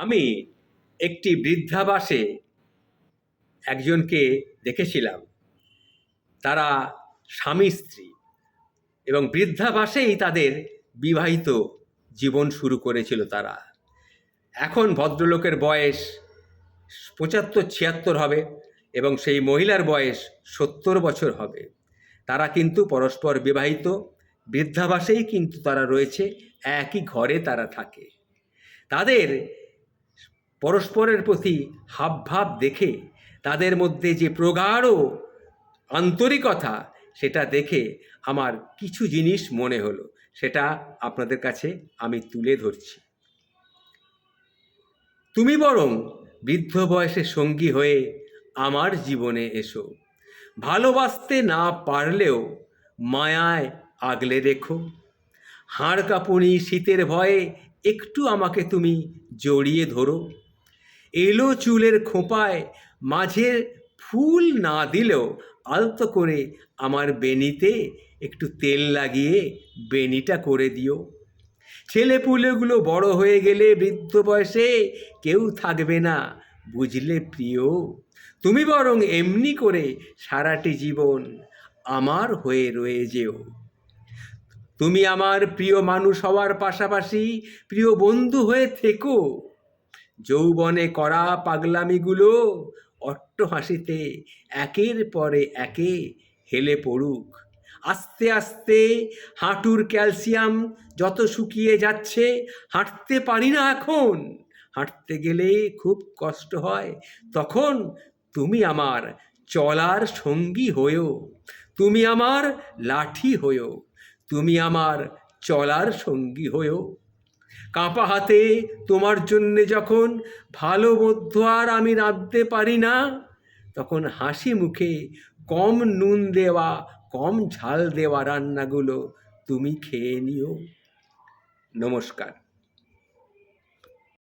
আমি একটি বৃদ্ধাবাসে একজনকে দেখেছিলাম। তারা স্বামী, স্ত্রী এবং বৃদ্ধাবাসেই তাদের বিবাহিত জীবন শুরু করেছিল তারা। এখন ভদ্রলোকের বয়স পঁচাত্তর, ছিয়াত্তর হবে এবং সেই মহিলার বয়স সত্তর বছর হবে। তারা কিন্তু পরস্পর বিবাহিত, বৃদ্ধাবাসেই কিন্তু তারা রয়েছে, একই ঘরে তারা থাকে। তাদের পরস্পরের প্রতি হাবভাব দেখে, তাদের মধ্যে যে প্রগাঢ় আন্তরিকতা, সেটা দেখে আমার কিছু জিনিস মনে হলো। সেটা আপনাদের কাছে আমি তুলে ধরছি। তুমি বরং বৃদ্ধ বয়সে সঙ্গী হয়ে আমার জীবনে এসো। ভালোবাসতে না পারলেও মায়ায় আগলে রেখো। হাড় কাঁপুনি শীতের ভয়ে একটু আমাকে তুমি জড়িয়ে ধরো। এলো চুলের খোঁপায়, মাঝে ফুল না দিলেও আলতো করে আমার বেনিতে একটু তেল লাগিয়ে বেনিটা করে দিও। ছেলে পুলেগুলো বড় হয়ে গেলে বৃদ্ধ বয়সে কেউ থাকবে না, বুঝলে প্রিয়। তুমি বরং এমনি করে সারাটি জীবন আমার হয়ে রয়ে যেও। তুমি আমার প্রিয় মানুষ হওয়ার পাশাপাশি প্রিয় বন্ধু হয়ে থেকো। যৌবনে করা পাগলামিগুলো অট্ট হাসিতে একের পরে একে হেলে পড়ুক। আস্তে আস্তে হাঁটুর ক্যালসিয়াম যত শুকিয়ে যাচ্ছে, হাঁটতে পারি না এখন। হাঁটতে গেলে খুব কষ্ট হয়। তখন তুমি আমার চলার সঙ্গী হয়েও, তুমি আমার লাঠি হয়েও, তুমি আমার চলার সঙ্গী হয়েও। কাঁপা হাতে তোমার জন্যে যখন ভালো মধ্য আর আমি রাঁধতে পারি না, তখন হাসি মুখে কম নুন দেওয়া, কম ঝাল দেওয়া রান্নাগুলো তুমি খেয়ে নিও। নমস্কার।